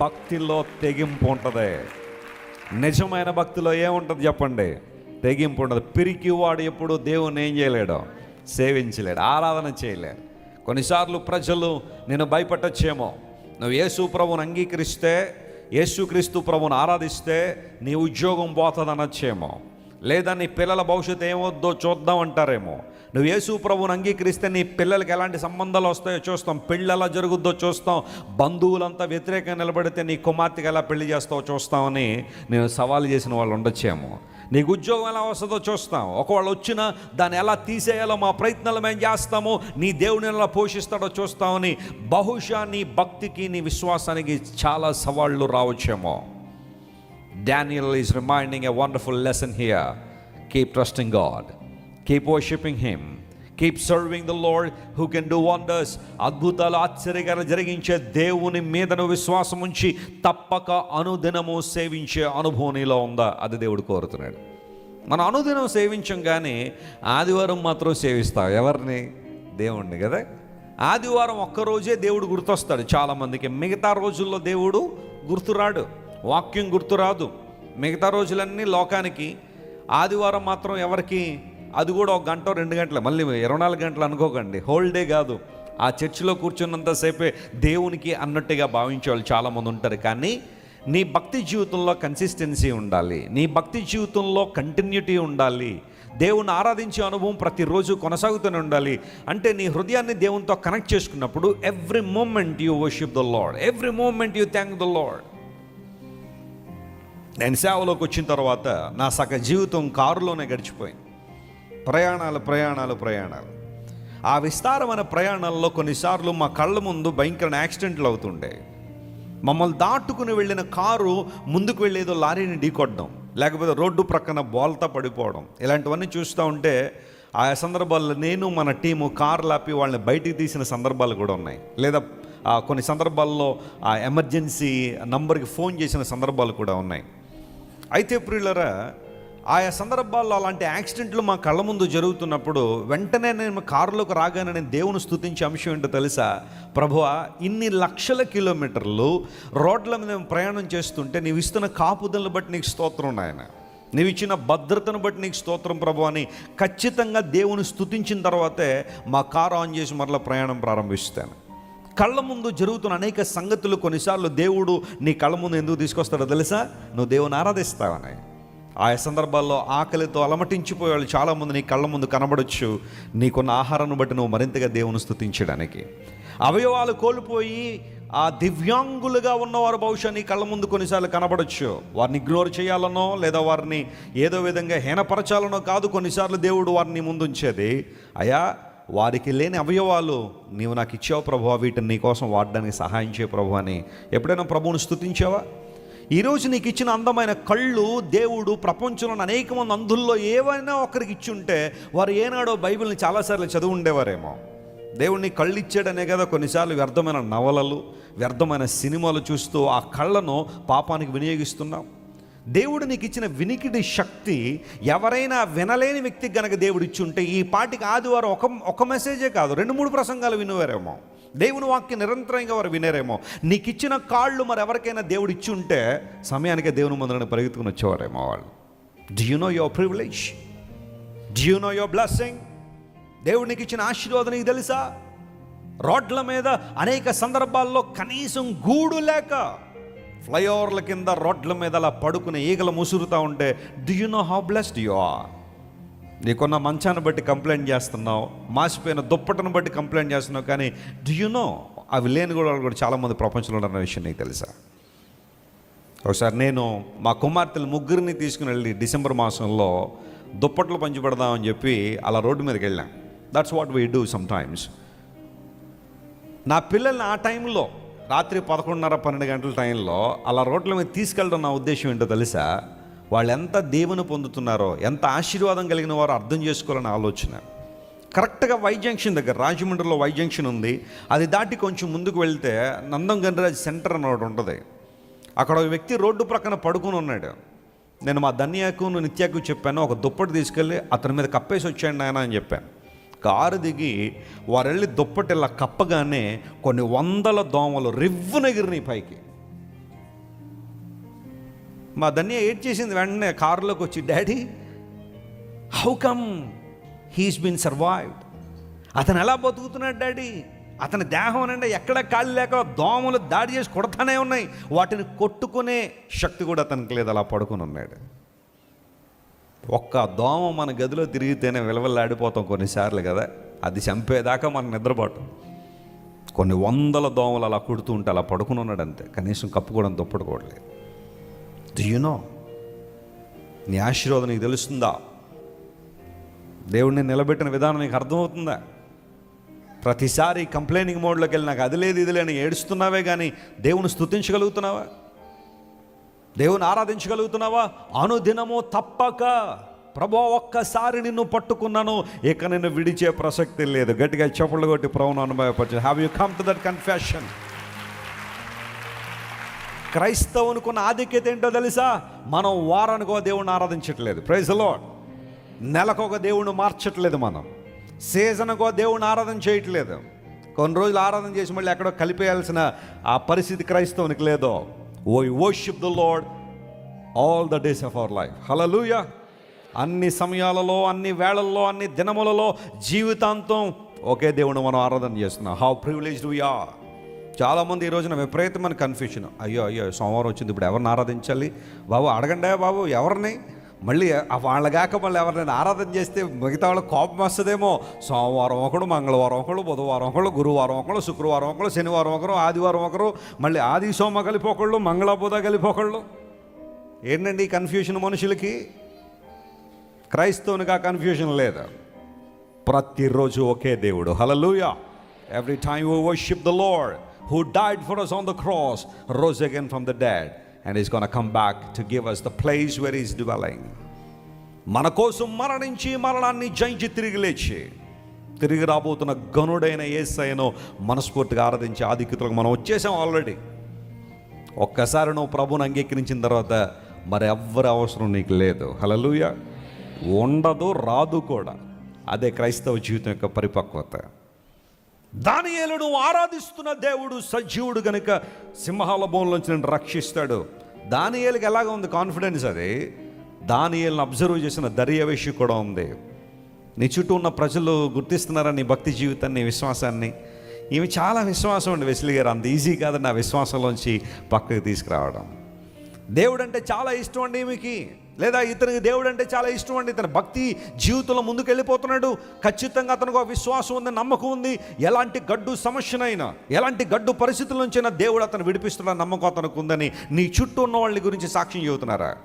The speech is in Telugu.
భక్తిలో తెగింపు ఉంటుంది. నిజమైన భక్తిలో ఏముంటుంది చెప్పండి? తెగింపు ఉండదు. పిరికివాడు ఎప్పుడు దేవుని ఏం చేయలేడు? సేవించలేడు. ఆరాధన చేయలేడు. కొన్నిసార్లు ప్రజలు నేను భయపెట్టచ్చేమో. నువ్వు యేసు ప్రభుని అంగీకరిస్తే యేసుక్రీస్తు ప్రభుని ఆరాధిస్తే నీ ఉద్యోగం పోతుంది అనొచ్చేమో లేదా నీ పిల్లల భవిష్యత్తు ఏమొద్దో చూద్దాం అంటారేమో. నువ్వు యేసు ప్రభువుని అంగీకరిస్తే నీ పిల్లలకి ఎలాంటి సంబంధాలు వస్తాయో చూస్తాం. పెళ్ళి ఎలా జరుగుద్దో చూస్తాం. బంధువులంతా వ్యతిరేకంగా నిలబడితే నీ కుమార్తెకి ఎలా పెళ్ళి చేస్తావో చూస్తామని నేను సవాల్ చేసిన వాళ్ళు ఉండొచ్చేమో. నీకు ఉద్యోగం ఎలా వస్తుందో చూస్తాం. ఒకవేళ వచ్చినా దాన్ని ఎలా తీసేయాలో మా ప్రయత్నాలు మేము చేస్తాము. నీ దేవుని ఎలా పోషిస్తాడో చూస్తామని బహుశా నీ భక్తికి నీ విశ్వాసానికి చాలా సవాళ్ళు రావచ్చేమో. Daniel is reminding a wonderful lesson here. Keep trusting God, keep worshiping Him, keep serving the Lord who can do wonders అద్భుతాలు ఆశ్చర్యకరాలు జరిగించే దేవుని మీదను విశ్వాసం ఉంచి తప్పక అనుదినము సేవించే అనుభవం నీలో ఉందా? అది దేవుడు కోరుతున్నాడు. మనం అనుదినం సేవించం కానీ ఆదివారం మాత్రం సేవిస్తాం. ఎవరిని? దేవుణ్ణి కదా. ఆదివారం ఒక్కరోజే దేవుడు గుర్తొస్తాడు. చాలామందికి మిగతా రోజుల్లో దేవుడు గుర్తురాడు. వాక్యం గుర్తురాదు. మిగతా రోజులన్నీ లోకానికి ఆదివారం మాత్రం ఎవరికి అది కూడా ఒక గంట రెండు గంటలు. మళ్ళీ ఇరవై నాలుగు గంటలు అనుకోకండి. హోల్ డే కాదు. ఆ చర్చిలో కూర్చున్నంతసేపే దేవునికి అన్నట్టుగా భావించే వాళ్ళు చాలామంది ఉంటారు. కానీ నీ భక్తి జీవితంలో కన్సిస్టెన్సీ ఉండాలి. నీ భక్తి జీవితంలో కంటిన్యూటీ ఉండాలి. దేవుని ఆరాధించే అనుభవం ప్రతిరోజు కొనసాగుతూనే ఉండాలి. అంటే నీ హృదయాన్ని దేవునితో కనెక్ట్ చేసుకున్నప్పుడు every moment you worship the lord every moment you thank the lord నేను సేవలోకి వచ్చిన తర్వాత నా సగ జీవితం కారులోనే గడిచిపోయింది. ప్రయాణాలు ప్రయాణాలు ప్రయాణాలు. ఆ విస్తారమైన ప్రయాణాల్లో కొన్నిసార్లు మా కళ్ళ ముందు భయంకరమైన యాక్సిడెంట్లు అవుతుండే. మమ్మల్ని దాటుకుని వెళ్ళిన కారు ముందుకు వెళ్ళేదో లారీని ఢీకొట్టడం లేకపోతే రోడ్డు ప్రక్కన బోల్తా పడిపోవడం ఇలాంటివన్నీ చూస్తూ ఉంటే ఆ సందర్భాల్లో నేను మన టీము కారు లాపి వాళ్ళని బయటికి తీసిన సందర్భాలు కూడా ఉన్నాయి. లేదా కొన్ని సందర్భాల్లో ఆ ఎమర్జెన్సీ నంబర్కి ఫోన్ చేసిన సందర్భాలు కూడా ఉన్నాయి. అయితే ప్రియులరా ఆయా సందర్భాల్లో అలాంటి యాక్సిడెంట్లు మా కళ్ళ ముందు జరుగుతున్నప్పుడు వెంటనే నేను కారులోకి రాగానే నేను దేవుని స్థుతించే అంశం ఏంటో తెలుసా? ప్రభువా ఇన్ని లక్షల కిలోమీటర్లు రోడ్ల మీద మేము ప్రయాణం చేస్తుంటే నీవు ఇస్తున్న కాపుదలను బట్టి నీకు స్తోత్రం నాయన. నీవు ఇచ్చిన భద్రతను బట్టి నీకు స్తోత్రం ప్రభు అని ఖచ్చితంగా దేవుని స్థుతించిన తర్వాతే మా కారు ఆన్ చేసి మరలా ప్రయాణం ప్రారంభిస్తాను. కళ్ళ ముందు జరుగుతున్న అనేక సంగతులు కొన్నిసార్లు దేవుడు నీ కళ్ళ ముందు ఎందుకు తీసుకొస్తాడో తెలుసా? నువ్వు దేవుని ఆరాధిస్తావని. ఆయా సందర్భాల్లో ఆకలితో అలమటించిపోయే వాళ్ళు చాలామంది నీ కళ్ళ ముందు కనబడొచ్చు. నీకున్న ఆహారాన్ని బట్టి నువ్వు మరింతగా దేవుని స్థుతించడానికి అవయవాలు కోల్పోయి ఆ దివ్యాంగులుగా ఉన్నవారు బహుశా నీ కళ్ళ ముందు కొన్నిసార్లు కనబడొచ్చు. వారిని ఇగ్నోర్ చేయాలనో లేదా వారిని ఏదో విధంగా హీనపరచాలనో కాదు కొన్నిసార్లు దేవుడు వారిని ముందుంచేది. అయా వారికి లేని అవయవాలు నీవు నాకు ఇచ్చావు ప్రభు వీటిని నీ కోసం వాడడానికి సహాయం చేయ ప్రభు అని. ఎప్పుడైనా ప్రభువుని స్తుతించావా? ఈరోజు నీకు ఇచ్చిన అందమైన కళ్ళు దేవుడు ప్రపంచంలో అనేక మంది అందుల్లో ఏవైనా ఒకరికి ఇచ్చి ఉంటే వారు ఏనాడో బైబిల్ని చాలాసార్లు చదువు ఉండేవారేమో. దేవుడిని కళ్ళు ఇచ్చాడనే కదా కొన్నిసార్లు వ్యర్థమైన నవలలు వ్యర్థమైన సినిమాలు చూస్తూ ఆ కళ్ళను పాపానికి వినియోగిస్తున్నాం దేవుడు నీకు ఇచ్చిన వినికిడి శక్తి ఎవరైనా వినలేని వ్యక్తికి గనక దేవుడు ఇచ్చి ఉంటే ఈ పాటికి ఆదివారం ఒక ఒక మెసేజే కాదు రెండు మూడు ప్రసంగాలు వినేవారేమో. దేవుని వాక్యం నిరంతరంగా వారు వినేరేమో. నీకు ఇచ్చిన కాళ్ళు మరి ఎవరికైనా దేవుడు ఇచ్చి ఉంటే సమయానికే దేవుని ముందరని పరిగెత్తుకుని వచ్చేవారేమో వాళ్ళు. Do you know your privilege do you know your blessing దేవుడు నీకు ఇచ్చిన ఆశీర్వాదం నీకు తెలుసా? రోడ్ల మీద అనేక సందర్భాల్లో కనీసం గూడు లేక ఫ్లైఓవర్ల కింద రోడ్ల మీద అలా పడుకుని ఈగలు ముసురుతూ ఉంటే do you know how blessed you are నీకున్న మంచాన్ని బట్టి కంప్లైంట్ చేస్తున్నావు మాసిపోయిన దుప్పటను బట్టి కంప్లైంట్ చేస్తున్నావు కానీ డి యు నో అవి లేని కూడా వాళ్ళు కూడా చాలామంది ప్రపంచంలో ఉన్న విషయం నీకు తెలుసా? ఒకసారి నేను మా కుమార్తెలు ముగ్గురిని తీసుకుని వెళ్ళి డిసెంబర్ మాసంలో దుప్పట్లు పంచిపెడదామని చెప్పి అలా రోడ్డు మీదకి వెళ్ళాం. That's what we do sometimes నా పిల్లల్ని ఆ టైంలో రాత్రి పదకొండున్నర పన్నెండు గంటల టైంలో అలా రోడ్ల మీద తీసుకెళ్ళడం నా ఉద్దేశం ఏంటో తెలుసా? వాళ్ళు ఎంత దేవుని పొందుతున్నారో ఎంత ఆశీర్వాదం కలిగిన వారో అర్థం చేసుకోవాలని ఆలోచన. కరెక్ట్గా వై జంక్షన్ దగ్గర రాజమండ్రిలో వై జంక్షన్ ఉంది. అది దాటి కొంచెం ముందుకు వెళ్తే నందంగనిరాజ్ సెంటర్ అని ఒకటి ఉంటుంది. అక్కడ ఒక వ్యక్తి రోడ్డు ప్రక్కన పడుకుని ఉన్నాడు. నేను మా ధన్యాకు నిత్యాకు చెప్పాను ఒక దుప్పటి తీసుకెళ్ళి అతని మీద కప్పేసి వచ్చాడు ఆయన అని చెప్పాను. కారు దిగి వారెళ్ళి దుప్పటిలా కప్పగానే కొన్ని వందల దోమలు రివ్వున ఎగిరినాయి పైకి. మా ధన్య ఏడ్ చేసింది వెంటనే కారులోకి వచ్చి daddy how come he's been survived? అతను ఎలా బతుకుతున్నాడు డాడీ? అతని దేహం అంటే ఎక్కడ కాళ్ళు లేక దోమలు దాడి చేసి కొడతానే ఉన్నాయి. వాటిని కొట్టుకునే శక్తి కూడా అతనికి లేదు. అలా పడుకుని ఉన్నాడు. ఒక్క దోమ మన గదిలో తిరిగితేనే విలవల్లాడిపోతాం కొన్నిసార్లు కదా. అది చంపేదాకా మనం నిద్రపోవటం. కొన్ని వందల దోమలు అలా కుడుతూ ఉంటే అలా పడుకుని ఉన్నాడు అంతే. కనీసం కప్పుకోవడం దుప్పడుకోవట్లేదు డు నీ ఆశీర్వాదం నీకు తెలుస్తుందా? దేవుడిని నిలబెట్టిన విధానం నీకు అర్థమవుతుందా? ప్రతిసారి కంప్లైనింగ్ మోడ్లోకి వెళ్ళి నాకు అది లేదు ఇది లేని ఏడుస్తున్నావే కానీ దేవుని స్తుతించగలుగుతున్నావా? దేవుని ఆరాధించగలుగుతున్నావా? అనుదినము తప్పక. ప్రభా ఒక్కసారి నిన్ను పట్టుకున్నాను. ఇక నిన్ను విడిచే ప్రసక్తి లేదు. గట్టిగా చెప్పులు కొట్టి ప్రభును అనుభవపరచు. Have you come to that confession క్రైస్తవునుకున్న ఆధిక్యత ఏంటో తెలుసా? మనం వారానికో దేవుణ్ణి ఆరాధించట్లేదు. ప్రైజ్ లార్డ్ నెలకొక దేవుణ్ణి మార్చట్లేదు మనం. సీజన్కో దేవుణ్ణి ఆరాధన చేయట్లేదు. కొన్ని రోజులు ఆరాధన చేసి మళ్ళీ ఎక్కడో కలిపేయాల్సిన ఆ పరిస్థితి క్రైస్తవునికి లేదో. Why worship the lord all the days of our life hallelujah అన్ని సమయాలలో అన్ని వేళల్లో అన్ని దినములలో జీవితాంతం ఒకే దేవుని మనం ఆరాధన చేస్తున్నాం. హౌ ప్రివిలేజ్ వీఆర్ చాలామంది ఈ రోజున విపరీతమైన కన్ఫ్యూషన్ అయ్యో అయ్యో సోమవారం వచ్చింది ఇప్పుడు ఎవరిని ఆరాధించాలి? బాబు అడగండి బాబు ఎవరిని? మళ్ళీ ఆ వాళ్ళగాక మళ్ళీ ఎవరినైనా ఆరాధన చేస్తే మిగతా వాళ్ళకి కోపం వస్తుందేమో? సోమవారం ఒకడు మంగళవారం ఒకడు బుధవారం ఒకడు గురువారం ఒకడు శుక్రవారం ఒకడు శనివారం ఒకరు ఆదివారం ఒకరు మళ్ళీ ఆది సోమ కలిపోకళ్ళు మంగళ బుధ కలిపోకళ్ళు ఏంటండి కన్ఫ్యూషన్ మనుషులకి? క్రైస్తవునిగా కన్ఫ్యూషన్ కన్ఫ్యూజన్ లేదు? ప్రతిరోజు ఒకే దేవుడు. Hallelujah every time you worship the lord who died for us on the cross rose again from the dead and is gonna come back to give us the place where is dwelling మన కోసం మరణించి మరణాన్ని జయించి తిరిగి లేచి తిరిగి రాబోతున్న గనుడైన ఏసైను మనస్ఫూర్తిగా ఆరాధించి ఆధిక్యతలకు మనం వచ్చేసాం ఆల్రెడీ ఒక్కసారి నువ్వు ప్రభుని అంగీకరించిన తర్వాత మరి ఎవరి అవసరం నీకు లేదు. హలలుయ ఉండదు రాదు కూడా. అదే క్రైస్తవ జీవితం యొక్క పరిపక్వత. దానియేలును ఆరాధిస్తున్న దేవుడు సజీవుడు గనుక సింహాల బోన్లోంచి నన్ను రక్షిస్తాడు. దానియేలుకి ఎలాగ ఉంది కాన్ఫిడెన్స్ అది? దానియేలను అబ్జర్వ్ చేసిన దర్యవేషి కూడా ఉంది. నీ చుట్టూ ఉన్న ప్రజలు గుర్తిస్తున్నారా నీ భక్తి జీవితాన్ని విశ్వాసాన్ని? ఈమె చాలా విశ్వాసం అండి వెసిలి గారు. అంత ఈజీ కాదు నా విశ్వాసంలోంచి పక్కకి తీసుకురావడం. దేవుడు అంటే చాలా ఇష్టం అండి ఈమెకి. లేదా ఇతనికి దేవుడు అంటే చాలా ఇష్టం అండి. ఇతని భక్తి జీవితంలో ముందుకు వెళ్ళిపోతున్నాడు ఖచ్చితంగా అతనికి ఒక విశ్వాసం ఉంది నమ్మకం ఉంది. ఎలాంటి గడ్డు సమస్యనైనా ఎలాంటి గడ్డు పరిస్థితుల నుంచైనా దేవుడు అతను విడిపిస్తున్న నమ్మకం అతనికి ఉందని నీ చుట్టూ ఉన్న వాళ్ళ గురించి సాక్ష్యం చెబుతున్నారా?